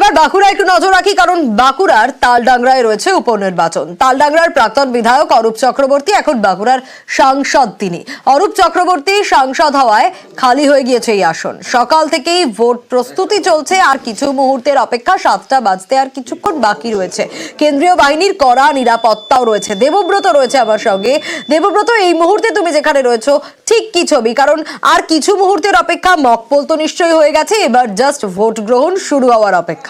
এবার বাঁকুড়া একটু নজর রাখি, কারণ বাঁকুড়ার তালডাংরায় রয়েছে উপনির্বাচন। তালডাংরার প্রাক্তন বিধায়ক অরূপ চক্রবর্তী, এখন বাঁকুড়ার সাংসদ তিনি। অরূপ চক্রবর্তী সাংসদ হওয়ায় খালি হয়ে গিয়েছে এই আসন। সকাল থেকেই ভোট প্রস্তুতি চলছে, আর কিছু মুহূর্তের অপেক্ষা সাতটা বাজতে আর কিছুক্ষণ বাকি রয়েছে। কেন্দ্রীয় বাহিনীর কড়া নিরাপত্তাও রয়েছে। দেবব্রত রয়েছে আমার সঙ্গে। দেবব্রত, এই মুহূর্তে তুমি যেখানে রয়েছো, ঠিক কি ছবি? কারণ আর কিছু মুহূর্তের অপেক্ষা মকপোল তো নিশ্চয়ই হয়ে গেছে। এবার জাস্ট ভোট গ্রহণ শুরু হওয়ার অপেক্ষা।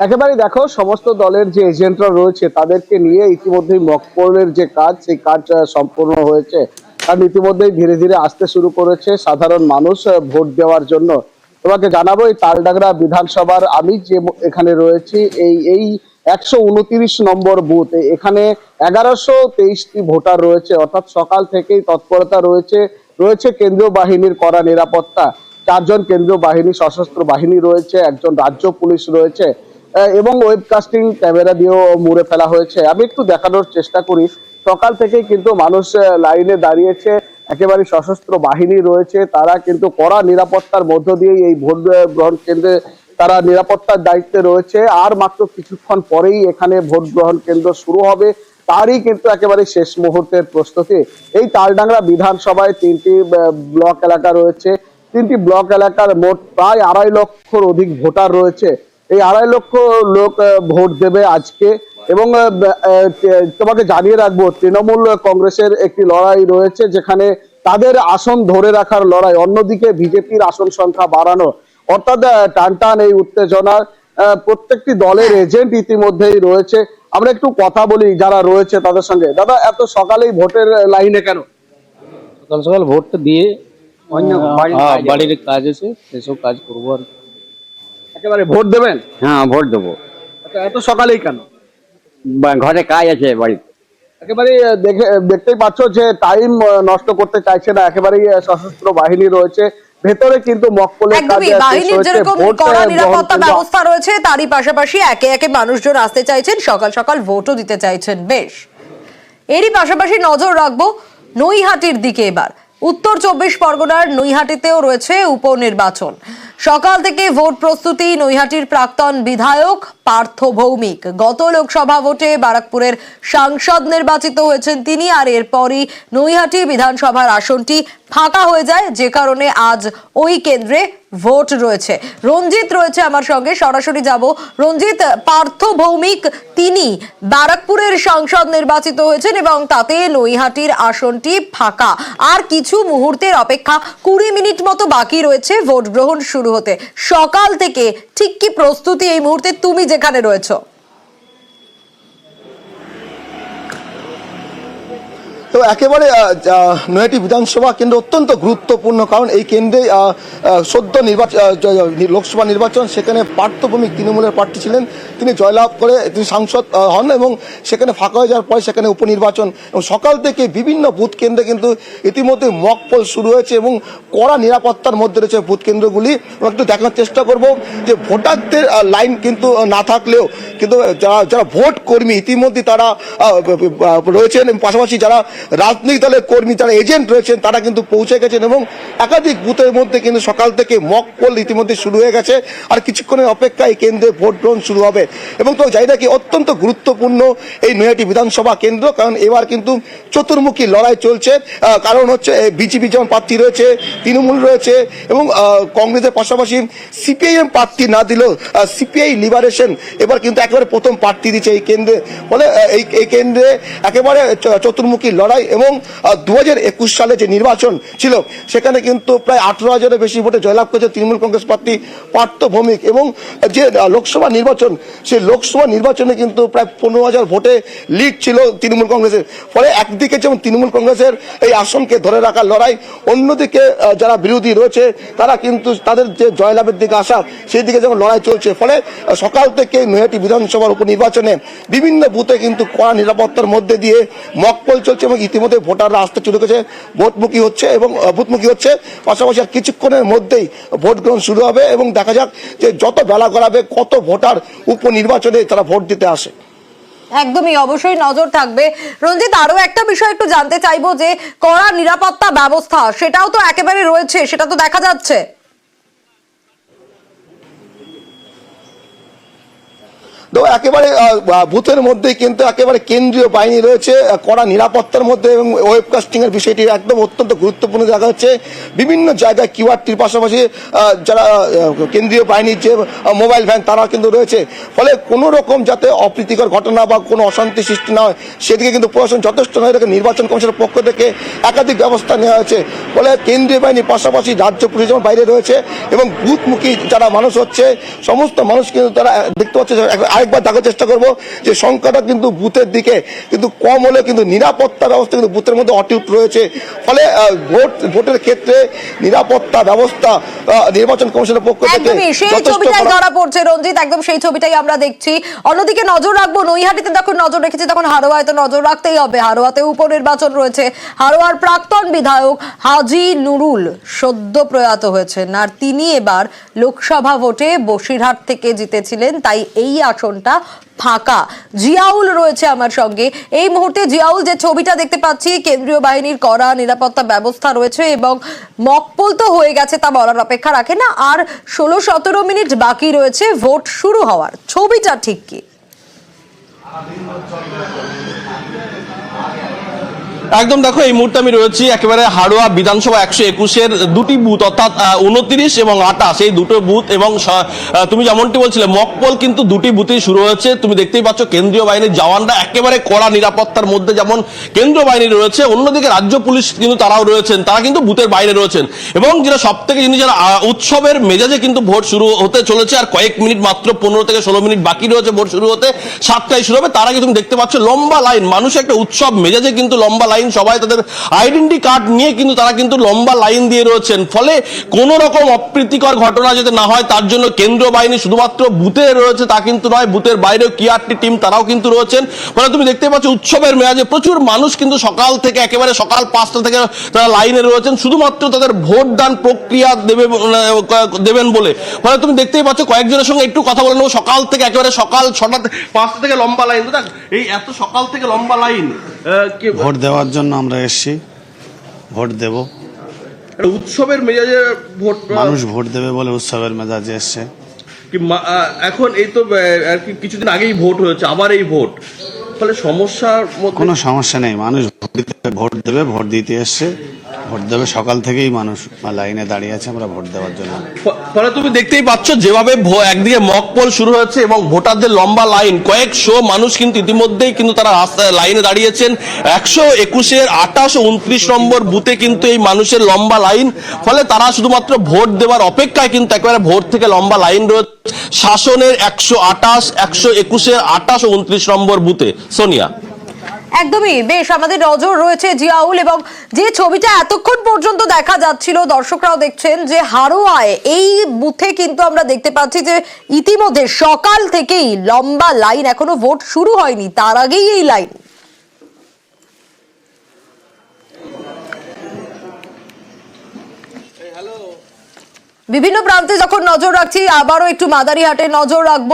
একেবারে দেখো, সমস্ত দলের যে এজেন্টরা রয়েছে, তাদেরকে নিয়ে ইতিমধ্যেই মকপলের যে কাজ, সেই কাজ সম্পূর্ণ হয়েছে। কারণ ইতিমধ্যেই ধীরে ধীরে আসতে শুরু করেছে সাধারণ মানুষ ভোট দেওয়ার জন্য। তোমাকে জানাব, এই তালডাগরা বিধানসভার আমি যে এখানে রয়েছি, এই এই একশো উনত্রিশ নম্বর বুথ এখানে এগারোশো তেইশটি ভোটার রয়েছে। অর্থাৎ সকাল থেকেই তৎপরতা রয়েছে রয়েছে কেন্দ্রীয় বাহিনীর করা নিরাপত্তা। চারজন কেন্দ্রীয় বাহিনী, সশস্ত্র বাহিনী রয়েছে, একজন রাজ্য পুলিশ রয়েছে এবং ওয়েবকাস্টিং ক্যামেরা দিয়েও মুড়ে ফেলা হয়েছে। আমি একটু দেখানোর চেষ্টা করি। সকাল থেকেই কিন্তু মানুষ লাইনে দাঁড়িয়েছে। একেবারে সশস্ত্র বাহিনী রয়েছে। তারা কিন্তু কড়া নিরাপত্তার মধ্য দিয়েই এই ভোট গ্রহণ কেন্দ্রে তারা নিরাপত্তার দায়িত্বে রয়েছে। আর মাত্র কিছুক্ষণ পরেই এখানে ভোট গ্রহণ কেন্দ্র শুরু হবে। তারই কিন্তু একেবারে শেষ মুহূর্তের প্রস্তুতি। এই তালডাংরা বিধানসভায় তিনটি ব্লক এলাকা রয়েছে। তিনটি ব্লক এলাকার মোট প্রায় আড়াই লক্ষর অধিক ভোটার রয়েছে। এই আড়াই লক্ষ লোক ভোট দেবে আজকে এবং তোমাকে জানিয়ে রাখব, তৃণমূল কংগ্রেসের একটি লড়াই রয়েছে যেখানে তাদের আসন ধরে রাখার লড়াই, অন্যদিকে বিজেপির আসন সংখ্যা বাড়ানো। অর্থাৎ টান টান এই উত্তেজনার প্রত্যেকটি দলের এজেন্ট ইতিমধ্যেই রয়েছে। আমরা একটু কথা বলি যারা রয়েছে তাদের সঙ্গে। দাদা, এত সকালেই ভোটের লাইনে কেন? সকাল সকাল ভোটটা দিয়ে অন্য বাড়ির হ্যাঁ, কাজ আছে। বাড়ির কাজ আছে সেসব কাজ করব আর একেবারে ভোট দেবেন? হ্যাঁ ভোট দেবো। আচ্ছা এত সকালেই কেন? ঘরে কাজ আছে বাড়িতে। একেবারে দেখে দেখতেই পাচ্ছ যে টাইম নষ্ট করতে চাইছে না একেবারেই সশস্ত্র বাহিনী রয়েছে। ভেতরে কিন্তু মকপলের কাজ একদমই আহ, শেষ বাহিনীর যেরকম কড়া নিরাপত্তা ব্যবস্থা রয়েছে তারই পাশাপাশি একে একে মানুষজন আসতে চাইছেন সকাল সকাল ভোটও দিতে চাইছেন বেশ। এরই পাশাপাশি নজর রাখব নৈহাটির দিকে এবার। উত্তর চব্বিশ পরগনার নৈহাটিতেও রয়েছে উপনির্বাচন। সকাল থেকে ভোট প্রস্তুতি, নৈহাটির প্রাক্তন বিধায়ক, পার্থ ভৌমিক। গত লোকসভা ভোটে বারাকপুরের সাংসদ নির্বাচিত হয়েছেন তিনি, আর এরপরই নৈহাটি বিধানসভার আসনটি ফাঁকা হয়ে যায়, যে কারণে আজ ওই কেন্দ্রে ভোট রয়েছে। রঞ্জিত রয়েছে আমার সঙ্গে, সরাসরি যাব। রঞ্জিত, পার্থ ভৌমিক, তিনি ব্যারাকপুরের সংসদ নির্বাচিত হয়েছেন এবং তাতে নৈহাটির আসনটি ফাঁকা। আর কিছু মুহূর্তের অপেক্ষা, কুড়ি মিনিট মতো বাকি রয়েছে ভোট গ্রহণ শুরু হতে। সকাল থেকে ঠিক কি প্রস্তুতি এই মুহূর্তে তুমি যেখানে রয়েছো? তো একেবারে নয়াটি বিধানসভা কেন্দ্র অত্যন্ত গুরুত্বপূর্ণ, কারণ এই কেন্দ্রে সদ্য নির্বাচন লোকসভা নির্বাচন, সেখানে পার্থভূমিক তৃণমূলের প্রার্থী ছিলেন। তিনি জয়লাভ করে, তিনি সাংসদ হন এবং সেখানে ফাঁকা হয়ে যাওয়ার পরে সেখানে উপনির্বাচন। এবং সকাল থেকে বিভিন্ন বুথ কেন্দ্রে কিন্তু ইতিমধ্যে মক পোল শুরু হয়েছে এবং কড়া নিরাপত্তার মধ্যে রয়েছে ভোট কেন্দ্রগুলি। আমরা একটু দেখার চেষ্টা করব যে ভোটারদের লাইন কিন্তু না থাকলেও কিন্তু যারা যারা ভোট কর্মী, ইতিমধ্যে তারা রয়েছেন পাশাপাশি যারা রাজনৈতিক দলের কর্মী যারা এজেন্ট রয়েছেন, তারা কিন্তু পৌঁছে গেছেন এবং একাধিক বুথের মধ্যে কিন্তু সকাল থেকে মক পোল ইতিমধ্যে শুরু হয়ে গেছে। আর কিছুক্ষণের অপেক্ষায় কেন্দ্রে ভোট গ্রহণ শুরু হবে। এবং তো জায়গা কি অত্যন্ত গুরুত্বপূর্ণ এই নৈহাটি বিধানসভা কেন্দ্র, কারণ এবার কিন্তু চতুর্মুখী লড়াই চলছে। কারণ হচ্ছে বিজেপি যেমন প্রার্থী রয়েছে, তৃণমূল রয়েছে, এবং কংগ্রেসের পাশাপাশি সিপিআইএম প্রার্থী না দিলেও সিপিআই লিবারেশন এবার কিন্তু একেবারে প্রথম প্রার্থী দিচ্ছে এই কেন্দ্রে। ফলে এই কেন্দ্রে একেবারে চতুর্মুখী লড়াই এবং দু হাজার একুশ সালে যে নির্বাচন ছিল, সেখানে কিন্তু প্রায় আঠারো হাজারের বেশি ভোটে জয়লাভ করেছে তৃণমূল কংগ্রেস প্রার্থী পার্থ ভৌমিক এবং যে লোকসভা নির্বাচন, সেই লোকসভা নির্বাচনে কিন্তু প্রায় পনেরো হাজার ভোটে লিড ছিল তৃণমূল কংগ্রেসের। ফলে একদিকে যেমন তৃণমূল কংগ্রেসের এই আসনকে ধরে রাখার লড়াই, অন্যদিকে যারা বিরোধী রয়েছে, তারা কিন্তু তাদের যে জয়লাভের দিকে আসা, সেই দিকে যেমন লড়াই চলছে। ফলে সকাল থেকে নৈহাটি বিধানসভার উপনির্বাচনে বিভিন্ন বুথে কিন্তু কড়া নিরাপত্তার মধ্যে দিয়ে মকপল চলছে এবং ইতিমধ্যে ভোটাররা আসতে শুরু করেছে, ভোটমুখী হচ্ছে এবং বুথমুখী হচ্ছে। পাশাপাশি আর কিছুক্ষণের মধ্যেই ভোট গ্রহণ শুরু হবে এবং দেখা যাক যে যত বেলা গড়াবে, কত ভোটার উপনির্বাচনে তারা ভোট দিতে আসে। একদমই, অবশ্যই নজর থাকবে। রঞ্জিত, আরও একটা বিষয় একটু জানতে চাইব যে, কড়া নিরাপত্তা ব্যবস্থা, সেটাও তো একেবারে রয়েছে, সেটা তো দেখা যাচ্ছে। তো একেবারে বুথের মধ্যেই কিন্তু একেবারে কেন্দ্রীয় বাহিনী রয়েছে কড়া নিরাপত্তার মধ্যে এবং ওয়েবকাস্টিং এর বিষয়টি একদম অত্যন্ত গুরুত্বপূর্ণ দেখা হচ্ছে। বিভিন্ন জায়গায় কিউআরটির পাশাপাশি যারা কেন্দ্রীয় বাহিনীর যে মোবাইল ভ্যান তারা কিন্তু রয়েছে। ফলে কোনো রকম যাতে অপ্রীতিকর ঘটনা বা কোনো অশান্তি সৃষ্টি না হয়, সেদিকে কিন্তু প্রশাসন যথেষ্ট নয় এটাকে নির্বাচন কমিশনের পক্ষ থেকে একাধিক ব্যবস্থা নেওয়া হয়েছে। ফলে কেন্দ্রীয় বাহিনীর পাশাপাশি রাজ্য পুলিশ যেমন বাইরে রয়েছে এবং বুথমুখী যারা মানুষ হচ্ছে, সমস্ত মানুষ কিন্তু তারা দেখতে পাচ্ছে আরেকবার দেখার চেষ্টা করব যে সংখ্যাটা কিন্তু বুথের দিকে কিন্তু কম হলে কিন্তু নিরাপত্তা ব্যবস্থা কিন্তু বুথের মধ্যে অটুট রয়েছে। ফলে ভোট ভোটের ক্ষেত্রে নিরাপত্তা ব্যবস্থা নির্বাচন কমিশনের পক্ষ থেকে সেই ছবিটাই ধরা পড়ছে রঞ্জিত একদম সেই ছবিটাই আমরা দেখছি। অন্যদিকে নজর রাখব নৈহাটিতে যখন নজর রেখেছি তখন হারোয়ায় তো নজর রাখতেই হবে। হারোয়াতে উপনির্বাচন রয়েছে। হারোয়ার প্রাক্তন বিধায়ক হাজি নুরুল সদ্য প্রয়াত হয়েছেন। আর তিনি এবার লোকসভা ভোটে বসিরহাট থেকে জিতেছিলেন তাই এই আসনটা ফাঁকা। জিয়াউল রয়েছে আমার সঙ্গে। এই মুহূর্তে জিয়াউল, যে ছবিটা দেখতে পাচ্ছি, কেন্দ্রীয় বাহিনীর করা নিরাপত্তা ব্যবস্থা রয়েছে এবং মকপল তো হয়ে গেছে তা বলার অপেক্ষা রাখে না। আর ষোলো সতেরো মিনিট বাকি রয়েছে, ভোট শুরু হওয়ার। ছবিটা ঠিক কি? একদম দেখো, এই মুহূর্তে আমি রয়েছি একেবারে হাড়োয়া বিধানসভা একশো একুশের দুটি বুথ, অর্থাৎ উনত্রিশ এবং আটাশ এই দুটো বুথ এবং তুমি যেমনটি বলছিলে, মকপল কিন্তু দুটি বুথেই শুরু হয়েছে। তুমি দেখতেই পাচ্ছ, কেন্দ্রীয় বাহিনীর জওয়ানরা একেবারে কড়া নিরাপত্তার মধ্যে যেমন কেন্দ্রীয় বাহিনী রয়েছে, অন্যদিকে রাজ্য পুলিশ কিন্তু তারাও রয়েছেন, তারা কিন্তু বুথের বাইরে রয়েছেন। এবং যেটা সব থেকে জিনিস যারা উৎসবের মেজাজে কিন্তু ভোট শুরু হতে চলেছে, আর কয়েক মিনিট মাত্র, পনেরো থেকে ষোলো মিনিট বাকি রয়েছে ভোট শুরু হতে, সাতটায় শুরু হবে। তার আগে তুমি দেখতে পাচ্ছ, লম্বা লাইন মানুষ একটা উৎসব মেজাজে কিন্তু লম্বা লাইন সবাই তাদের আইডেন্টি কার্ড নিয়ে কিন্তু তারা কিন্তু লম্বা লাইন দিয়ে রয়েছেন। ফলে কোন রকম অপ্রীতিকর ঘটনা যাতে না হয়, তার জন্য কেন্দ্রীয় বাহিনী শুধুমাত্র বুথে রয়েছে তা কিন্তু নয়, বুথের বাইরেও কিআরটি টিম তারাও কিন্তু রয়েছেন। ফলে তুমি দেখতে পাচ্ছ, উৎসবের মেয়াজে প্রচুর মানুষ কিন্তু সকাল থেকে একেবারে সকাল পাঁচটা থেকে তারা লাইনে রয়েছেন, শুধুমাত্র তাদের ভোট দান প্রক্রিয়া দেবে দেবেন বলে। ফলে তুমি দেখতেই পাচ্ছ, কয়েকজনের সঙ্গে একটু কথা বলে নেব। সকাল থেকে একেবারে সকাল ছটা পাঁচটা থেকে লম্বা লাইন। দেখ, এই এত সকাল থেকে লম্বা লাইন। ভোট দেওয়ার জন্য আমরা এসেছি। ভোট দেব। উৎসবের মেজাজে ভোট মানুষ ভোট দেবে বলে উৎসবের মেজাজে এসছে। কি এখন এই তো আর কি কিছুদিন আগেই ভোট হয়েছে আবার এই ভোট। ফলে সমস্যার কোনো সমস্যা নেই মানুষ ভোট দিতে ভোট দেবে ভোট দিতে এসছে। ভোট দেবে। সকাল থেকেই মানুষ লাইনে দাঁড়িয়ে আছে, আমরা ভোট দেওয়ার জন্য। ফলে তুমি দেখতেই পাচ্ছ, যেভাবে একদিকে মক পোল শুরু হয়েছে এবং ভোটারদের লম্বা লাইন। কয়েকশো মানুষ কিন্তু ইতিমধ্যেই কিন্তু তারা রাস্তায় লাইনে দাঁড়িয়েছেন। একশো একুশের আঠাশ উনত্রিশ নম্বর বুথে কিন্তু এই মানুষের লম্বা লাইন। ফলে তারা শুধুমাত্র ভোট দেওয়ার অপেক্ষায় কিন্তু একেবারে ভোট থেকে লম্বা লাইন রয়েছে। শাসনের একশো আঠাশ, একশো একুশের আঠাশ উনত্রিশ নম্বর বুথে। সোনিয়া। একদমই, বেশ, আমাদের নজর রয়েছে জিয়াউল এবং যে ছবিটা এতক্ষণ পর্যন্ত দেখা যাচ্ছিল, দর্শকরাও দেখছেন যে হারোয়ায় এই বুথে কিন্তু আমরা দেখতে পাচ্ছি যে ইতিমধ্যে সকাল থেকেই লম্বা লাইন, এখনও ভোট শুরু হয়নি, তার আগেই এই লাইন। বিভিন্ন প্রান্তে যখন নজর রাখছি, আবারও একটু মাদারিহাটে নজর রাখব।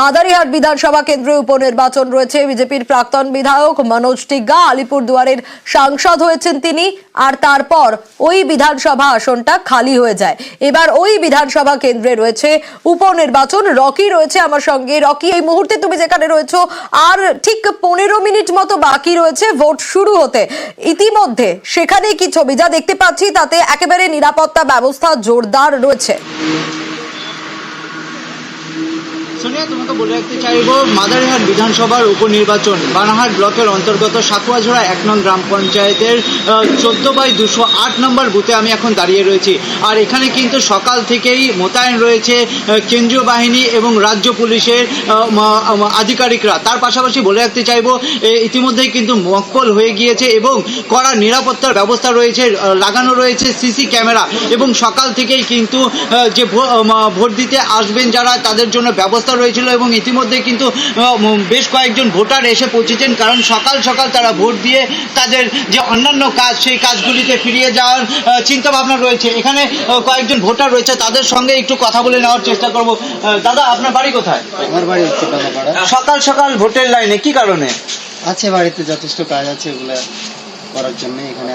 মাদারিহাট বিধানসভা কেন্দ্রে উপনির্বাচন রয়েছে। বিজেপির প্রাক্তন বিধায়ক মনোজ টিগ্গা আলিপুর দুয়ারের সাংসদ হয়েছেন তিনি। আর তারপর ওই বিধানসভা আসনটা খালি হয়ে যায়। এবার ওই বিধানসভা কেন্দ্রে রয়েছে উপনির্বাচন। রকি রয়েছে আমার সঙ্গে। রকি, এই মুহূর্তে তুমি যেখানে রয়েছো, আর ঠিক পনেরো মিনিট মতো বাকি রয়েছে ভোট শুরু হতে। ইতিমধ্যে সেখানে কি ছবি যা দেখতে পাচ্ছি, তাতে একেবারে নিরাপত্তা ব্যবস্থা জোরদার রয়েছে। রয়েছে সোনিয়া তোমাকে বলে রাখতে চাইব, মাদারিহাট বিধানসভার উপনির্বাচন, বানাহাট ব্লকের অন্তর্গত সাকুয়াঝোড়া এক নং গ্রাম পঞ্চায়েতের চোদ্দ বাই দুশো আট নম্বর বুথে আমি এখন দাঁড়িয়ে রয়েছি। আর এখানে কিন্তু সকাল থেকেই মোতায়েন রয়েছে কেন্দ্রীয় বাহিনী এবং রাজ্য পুলিশের আধিকারিকরা। তার পাশাপাশি বলে রাখতে চাইব ইতিমধ্যেই কিন্তু মক্কল হয়ে গিয়েছে এবং কড়া নিরাপত্তার ব্যবস্থা রয়েছে লাগানো রয়েছে সিসি ক্যামেরা। এবং সকাল থেকেই কিন্তু যে ভোট দিতে আসবেন যারা, তাদের জন্য ব্যবস্থা রয়েছিল এবং ইতিমধ্যে কিন্তু বেশ কয়েকজন ভোটার এসে পৌঁছেছেন কারণ সকাল সকাল তারা ভোট দিয়ে তাদের যে অন্যান্য কাজ সেই কাজগুলিতে ফিরিয়ে যাওয়ার চিন্তা ভাবনা রয়েছে। এখানে কয়েকজন ভোটার রয়েছে তাদের সঙ্গে একটু কথা বলে নেওয়ার চেষ্টা করব। দাদা আপনার বাড়ি কোথায়? আমার বাড়ি হচ্ছে সকাল সকাল ভোটের লাইনে কি কারণে? আছে বাড়িতে যথেষ্ট কাজ আছে ওগুলা করার জন্য এখানে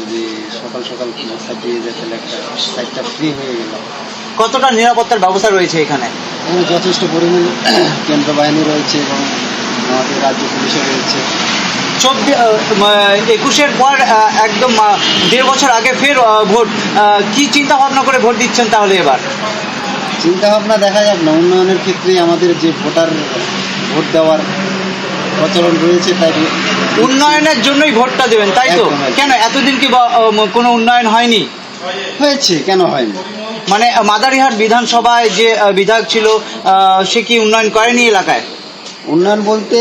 যদি সকাল সকাল ভোটটা দিয়ে তাহলে একটা সাইডটা ফ্রি হয়ে গেল। কতটা নিরাপত্তার ব্যবস্থা রয়েছে এখানে? যথেষ্ট পরিমাণে কেন্দ্র বাহিনী রয়েছে এবং আমাদের রাজ্য পুলিশও রয়েছে। চব্বিশ একুশের পর একদম দেড় বছর আগে ফের ভোট কি চিন্তা ভাবনা করে ভোট দিচ্ছেন তাহলে এবার? চিন্তা ভাবনা দেখা যাক না উন্নয়নের ক্ষেত্রে আমাদের যে ভোটার ভোট দেওয়ার প্রচলন রয়েছে তাই উন্নয়নের জন্যই ভোটটা দেবেন তাই তো। কেন? এতদিন কি কোনো উন্নয়ন হয়নি? হয়েছে? কেন হয়নি? মানে মাদারিহাট বিধানসভায় যে বিধায়ক ছিল সে কি উন্নয়ন করেনি এলাকায়? উন্নয়ন বলতে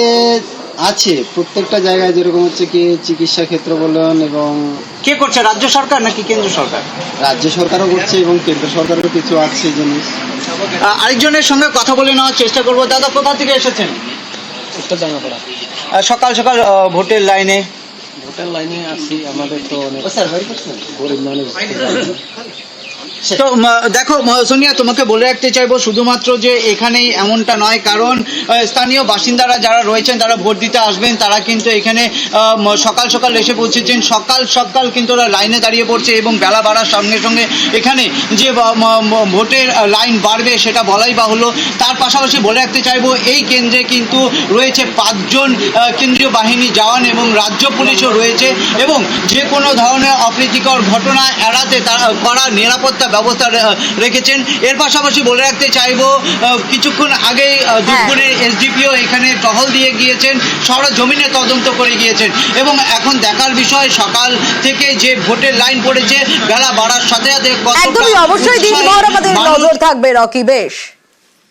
আছে। প্রত্যেকটা জায়গায় যেরকম হচ্ছে কি চিকিৎসা ক্ষেত্র বলুন এবং কে করছে রাজ্য সরকার নাকি কেন্দ্র সরকার? রাজ্য সরকারও করছে এবং কেন্দ্র সরকারেরও কিছু আছে জিনিস। আরেকজনের সঙ্গে কথা বলে নেওয়ার চেষ্টা করব। দাদা কোথা থেকে এসেছেন? আহ, সকাল সকাল ভোটের লাইনে ভোটার লাইনে আছি আমাদের তো অনেক গরিব মানুষ তো দেখো সোনিয়া, তোমাকে বলে রাখতে চাইব শুধুমাত্র যে এখানেই এমনটা নয়, কারণ স্থানীয় বাসিন্দারা যারা রয়েছেন, তারা ভোট দিতে আসবেন, তারা কিন্তু এখানে সকাল সকাল এসে পৌঁছেছেন, সকাল সকাল কিন্তু ওরা লাইনে দাঁড়িয়ে পড়ছে এবং বেলা বাড়ার সঙ্গে সঙ্গে এখানে যে ভোটের লাইন বাড়বে সেটা বলাই বাহুল্য। তার পাশাপাশি বলে রাখতে চাইব, এই কেন্দ্রে কিন্তু রয়েছে পাঁচজন কেন্দ্রীয় বাহিনী জওয়ান এবং রাজ্য পুলিশও রয়েছে এবং যে কোনো ধরনের অপ্রীতিকর ঘটনা এড়াতে তারা কড়া নিরাপত্তা ব্যবস্থা রেখেছেন। এর পাশাপাশি বলে রাখতে চাইব কিছুক্ষণ আগেই দুপুরে এসডিপিও এখানে টহল দিয়ে গিয়েছেন সরজমিনে তদন্ত করে গিয়েছেন। এবং এখন দেখার বিষয় সকাল থেকে যে ভোটের লাইন পড়েছে বেলা বাড়ার সাথে সাথে একদমই অবশ্যই দিনভর আমাদের নজর থাকবে রকি বেশ।